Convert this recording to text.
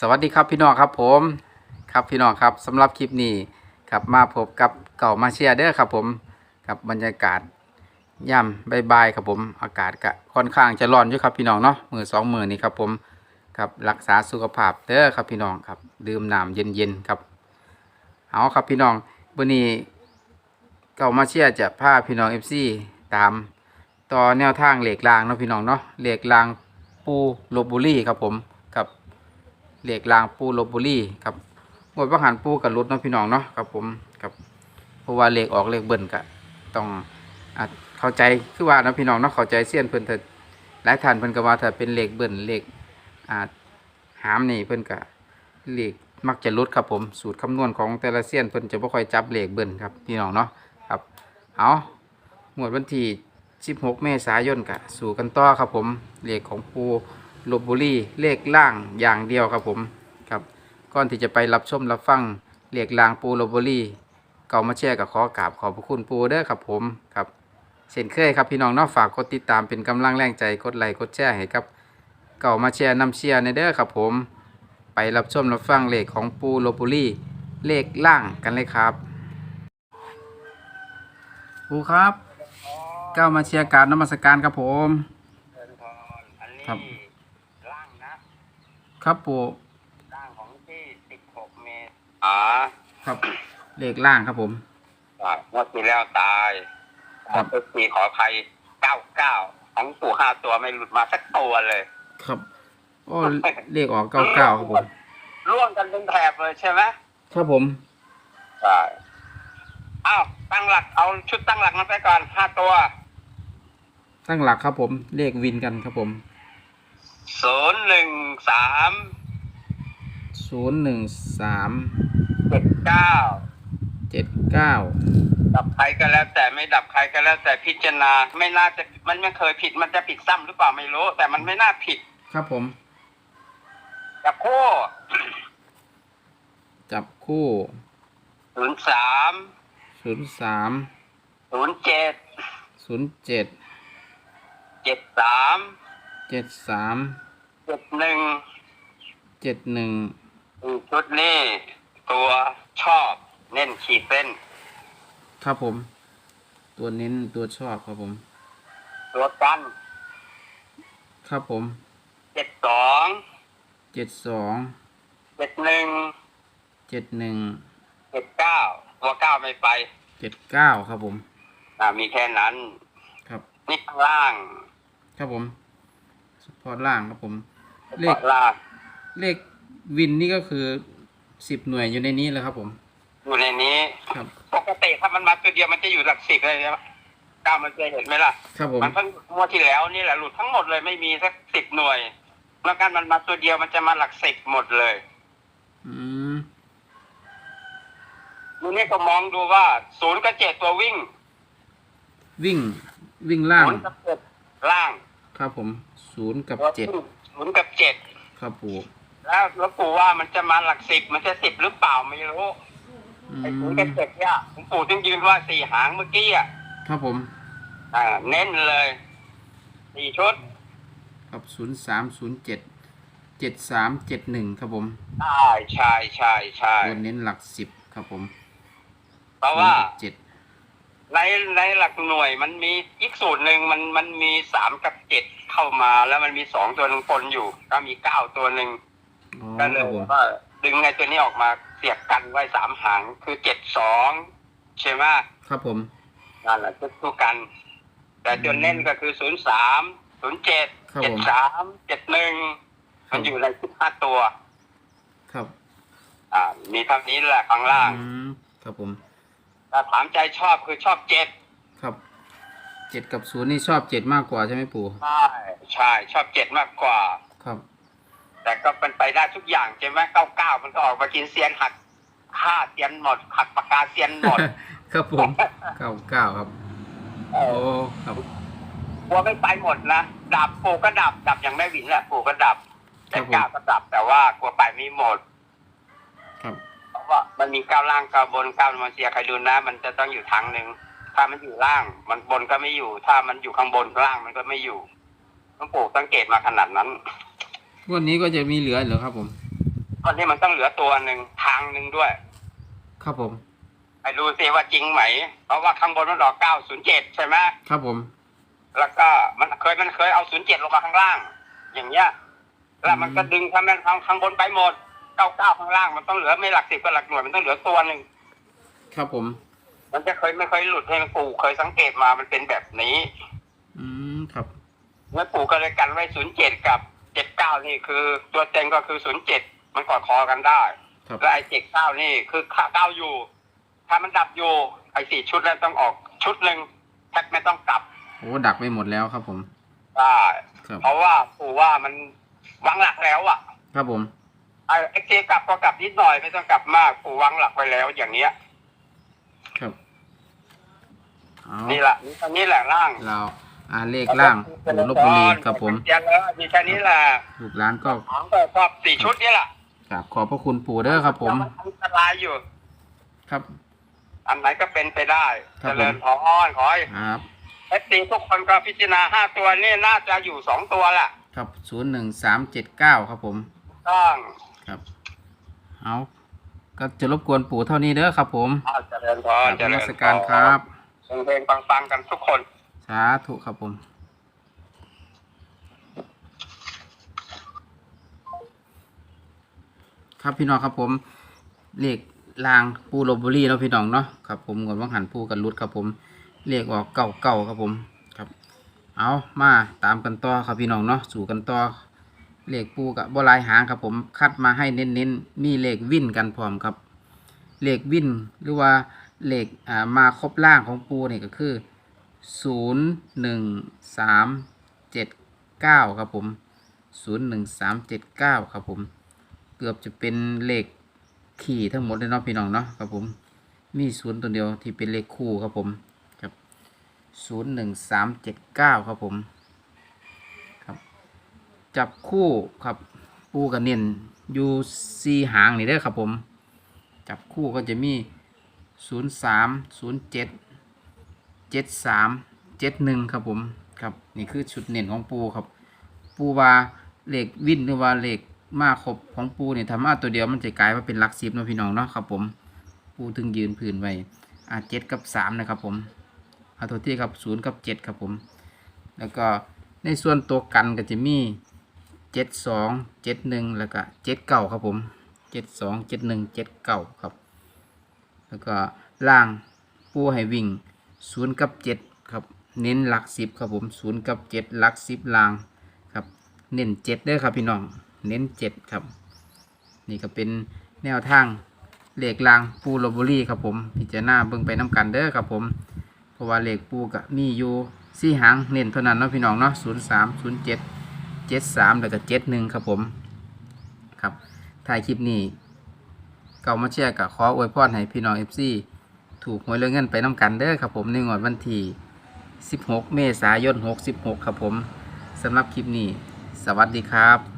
สวัสดีครับพี่น้องครับผมครับพี่น้องครับสำหรับคลิปนี้ครับมาพบกับเก่ามาเชียร์เด้อครับผมกับบรรยากาศย่ำบายๆครับผมอากาศก็ค่อนข้างจะร้อนอยู่ครับพี่น้องเนาะมือสองมือนี้ครับผมครับรักษาสุขภาพเด้อครับพี่น้องครับดื่มน้ำเย็นๆครับเอาครับพี่น้องวันนี้เก่ามาเชียร์จะพาพี่น้องเอฟซีตามต่อแนวทางเหล็กรางเนาะพี่น้องเนาะเหล็กรางปูลบบุรีครับผม เหล็กรางปูลบบุรีครับหมดว่าหันปูกับรถเนาะพี่น้องเนาะครับผมครับเพราะว่าเหล็กออกเหล็กเบิ่นกะต้องอเข้าใจคือว่านะพี่น้องเนาะเข้าใจเสี้ยนเพิ่นเถิดหลายท่านเพิ่นก็ว่าถ้าเป็นเหล็กเบิ่นเหล็กอ่าหามนี่เพิ่นก็เหล็กมักจะรุดครับผมสูตรคำนวณของแต่ละเสี้ยนเพิ่นจะบ่ค่อยจับเหล็กเบิ่นครับพี่น้องเนาะครับเอาหมวดวันที่16 เมษายนกะสู่กันต่อครับผมเหล็กของปู ลบบุรีเลขล่างอย่างเดียวครับผมครับก่อนที่จะไปรับชมรับฟังเลขล่างปูลบบุรีเก่ามาแชร์กับขอกราบขอบพระคุณปูเด้อครับผมครับเช่นเคยครับพี่น้องนอกฝากกดติดตามเป็นกำลังแรงใจกดไลค์กดแชร์ให้ครับเก่ามาแชร์นำเชียร์ในเด้อครับผม ไปรับชมรับฟังเลขของปูลบบุรีเลขล่างกันเลยครับ ปูครับ เก้ามาเชียร์การนมัสการครับผม ครับ ครับปูร่างของที่16เมษอ่าครับ เลขล่างครับผมอ่างวดที่แล้วตายครับทุกปีขออภัย99ของปู่ห้าตัวไม่หลุดมาสักตัวเลย ครับโอ้เลขออกเก้าเก้าครับผมร่วงกันเป็นแถบเลยใช่ไหมครับผมใช่อ้าวตั้งหลักเอาชุดตั้งหลักมาไปก่อนห้าตัว ตั้งหลักครับผมเลขวินกันครับผม ศูนย์หนึ่งสามศูนย์หนึ่งสามเจ็ดเก้าเจ็ดเก้าดับใครก็แล้ว แต่ไม่ดับใครก็แล้ว แต่พิจารณาไม่น่าจะมันไม่เคยผิดมันจะผิดซ้ำหรือเปล่าไม่รู้ แต่มันไม่น่าผิดครับผม จับคู่จับคู่ศูนย์สามศูนย์สามศูนย์เจ็ดศูนย์เจ็ดเจ็ดสาม เจ็ดสามเจ็ดหนึ่งเจ็ดหนึ่งชุดนี้ตัวชอบเน้นขีดเส้น ครับผม ตัวเน้นตัวชอบครับผม ตัวกัน ครับผมเจ็ดสองเจ็ดสองเจ็ดหนึ่งเจ็ดหนึ่งเจ็ดเก้าตัวเก้าไม่ไปเจ็ดเก้าครับผม อ่ามีแค่นั้น ครับนี่ข้างล่าง ครับผม สปอร์ตล่างครับผม เลขข้างล่างเลขวินนี่ก็คือสิบหน่วยอยู่ในนี้เลยครับ ผม อยู่ในนี้ครับปกติถ้ามันมาตัวเดียวมันจะอยู่หลักสิบเลยนะก้าวมันเคยเห็นไหมล่ะครับผมมันเพิ่งงวดที่แล้วนี่แหละหลุดทั้งหมดเลยไม่มีสักสิบหน่วยเมื่อกันมันมาตัวเดียวมันจะมาหลักสิบหมดเลย อืมทีนี่ก็มองดูว่าศูนย์กับเจ็ดตัววิ่ง วิ่งวิ่งล่างศูนย์กับเจ็ดล่าง ครับผม ศูนย์กับตัวเจ็ดวิ่งศูนย์กับเจ็ดครับปู่แล้วแล้วปู่ว่ามันจะมาหลักสิบมันจะสิบหรือเปล่าไม่รู้อืไอ้ศูนมย์กับเจ็ดเนี่ยผมปู่จึงยืนว่าสี่หางเมื่อกี้อะครับผมอ่าเน้นเลยสี่ชุด ครับศูนย์สามศูนย์เจ็ดเจ็ดสามเจ็ดหนึ่งครับผมใช่ใช่ใช่ใช่ตัวเน้นหลักสิบครับผมเพราะว่า เจ็ด ในในหลักหน่วยมันมีอีกสูตรหนึ่งมันมันมีสามกับเจ็ดเข้ามาแล้วมันมีสองตัวหนึงปนอยู่ ก็มีเก้าตัวหนึ่งอ๋อก็เลครัยบผมว่าดึงไอ้ตัวนี้ออกมาเสียบกันไว้สามหางคือเจ็ดสองใช่ไหมครับผม นั่นแหละคือตัวกัน แต่ตัวเน้นก็คือศูนย์สามศูนย์เจ็ดครับเจ็ผดมสามเจ็ดหนึ่งมันอยู่ในสิบห้าตัว ครับ อ่า มีเท่านี้แหละข้างล่าง อืมครับผม ถ้าถามใจชอบคือชอบเจ็ดครับเจ็ดกับศูนย์นี่ชอบเจ็ดมากกว่าใช่ไหมปู่ใช่ใช่ชอบเจ็ดมากกว่า ครับ แต่ก็เป็นไปได้ทุกอย่างใช่ไหมเก้าเก้ามันก็ออกมากินเซียนหักค่าเซียนหมดหักปากกาเซียนหมด ครับผมเก้าเก้าครับเอโอ้อครับกลัวไม่ไปหมดนะดับปูก็ดับดับอย่างแม่หวินแหละปูก็ดับครัแต่บผมเก้าก็ดับแต่ว่ากลัวไปไม่หมด ครับเพราะว่า มันมีก้าวล่างก้าวบนก้าวมาเซียใครดูนะ มันจะต้องอยู่ทางหนึ่งถ้ามันอยู่ล่าง มันบนก็ไม่อยู่ ถ้ามันอยู่ข้างบนล่างมันก็ไม่อยู่ต้องปลูกสังเกตมาขนาดนั้นงวันนี้ก็จะมีเหลือเหรอครับผมตอนนี้มันต้องเหลือตัวหนึ่งทางหนึ่งด้วย ครับผมไปดูซิว่าจริงไหม เพราะว่าข้างบนมันดอกเก้าศูนย์เจ็ดใช่ไหมครับผม แล้วก็มันเคยมันเคยเอาศูนย์เจ็ดลงมาข้างล่าง อย่างเงี้ย แล้วมันก็ดึงข้างนั้นข้างข้างบนไปหมด เก้าเก้าข้างล่างมันต้องเหลือไม่หลักสิบก็หลักหน่วยมันต้องเหลือตัวหนึ่งครับผม มันจะเคยไม่เคยหลุดให้ปู่เคยสังเกตมามันเป็นแบบนี้ อืมครับเมื่อปู่ก็เลยกันไว้ศูนย์เจ็ดกับเจ็ดเก้านี่คือ ตัวเต็งก็คือศูนย์เจ็ดมันกอดคอกันได้ครับแล้วไอ้เจ็ดเก้านี่คือเก้าอยู่ ถ้ามันดับอยู่ไอ้สี่ชุดนั้นต้องออกชุดหนึ่งแทบไม่ต้องกลับโอ้ดักไปหมดแล้วครับผม ได้ครับเพราะว่าปู่ว่ามันวางหลักแล้วอะ ครับผม ไอ้ไอ้เจกลับก็กลับนิดหน่อยไม่ต้องกลับมากปู่วางหลักไว้แล้วอย่างเนี้ย ครับเอานี่แหละนี่ตอนนี้แหละร่างเราอ่าเลขล่างปู่ลบบุรีครับผมเดี๋ยวแล้วมีแค่นี้แหละลูกหลานก็ ของก็ชอบสี่ชุดนี่แหละกราบขอบพระคุณปู่เด้อครับ ผมแล้วนอันตรายอยู่ ครับ อันไหนก็เป็นไปได้ครัเจบผมริญพรขอให้ครับ เอฟซีทุกคนก็พิจารณาห้าตัวนี่น่าจะอยู่สองตัวแหละครับศูนย์หนึ่งสามเจ็ดเก้าครับผม ต้องครับ เอาก็จะรบกวนปู่เท่านี้เด้อครับ ผมอ้าวเจริญพกรราบเจนริมัญสพการครับเพลงๆปังๆกันทุกคน สาธุครับผม ครับพี่น้องครับผมเลขลางปูโรบุรีเนาะพี่น้องเนาะครับผมก่อนว่างหันปูกันรุดครับผมเลขออกเก่าเก่าครับผมครับ เอามาตามกันต่อครับพี่น้องเนาะสู่กันต่อ เลขปูกับบลายหางครับผมคัดมาให้เน้นๆ มีเลขวิ่นกันพร้อมครับเลขวิ่นหรือว่าเลขมาครบล่างของปูนี่ก็คือศูนย์หนึ่งสามเจ็ดเก้าครับผมศูนย์หนึ่งสามเจ็ดเก้าครับผมเกือบจะเป็นเลขขี่ทั้งหมดเลยเนาะพี่น้องเนาะครับผมมีศูนย์ตัวเดียวที่เป็นเลขคู่ครับผมครับศูนย์หนึ่งสามเจ็ดเก้าครับผม จับคู่ครับปูกับเนียนอยู่ซีหางนี่เด้ครับผม จับคู่ก็จะมีศูนย์สามศูนย์เจ็ดเจ็ดสามเจ็ดหนึ่งครับผมครับนี่คือชุดเน่นของปูครับ ปูว่าเหล็กวินหรือว่าเหล็กมาครบของปูเนี่ยทำมาตัวเดียวมันจะกลายมาเป็นลักสิบนะพี่น้องเนาะครับผมปูถึงยืนผืนไว้อ่าเจ็ดกับสามนะครับผมเอาตัวที่ครับศูนย์กับเจ็ดครับผม แล้วก็ในส่วนตัวกันก็จะมี เจ็ดสองเจ็ดหนึ่งแล้วก็เจ็ดเก้าครับผมเจ็ดสองเจ็ดหนึ่งเจ็ดเก้าครับ แล้วก็ล่างปูให้วิ่งศูนย์กับเจ็ดครับเน้นหลักสิบครับผมศูนย์กับเจ็ดหลักสิบล่างครับเน้นเจ็ดด้อครับพี่น้องเน้นเจ็ดครับ นี่ก็เป็นแนวทางเหล็กลางปูโรบุรีครับผมพิจารณาเบิ่งไปน้กันเด้อครับผม เพราะว่าเหล็กปูก็มีอยู่สี่หางเน้นเท่านั้นเนาะพี่น้องเนาะศูนย์สามศูนย์เจ็ด เจ็ดสามแล้วก็เจ็ดหนึ่งครับผมครับถ่ายคลิปนี้เก่ามาแชร์กับขออวยพรให้พี่น้องเอฟซีถูกหวยเรื่องเงินไปน้ำกันเด้อครับผมในงวดวันที่16 เมษายน 66 ครับผมสำหรับคลิปนี้ สวัสดีครับ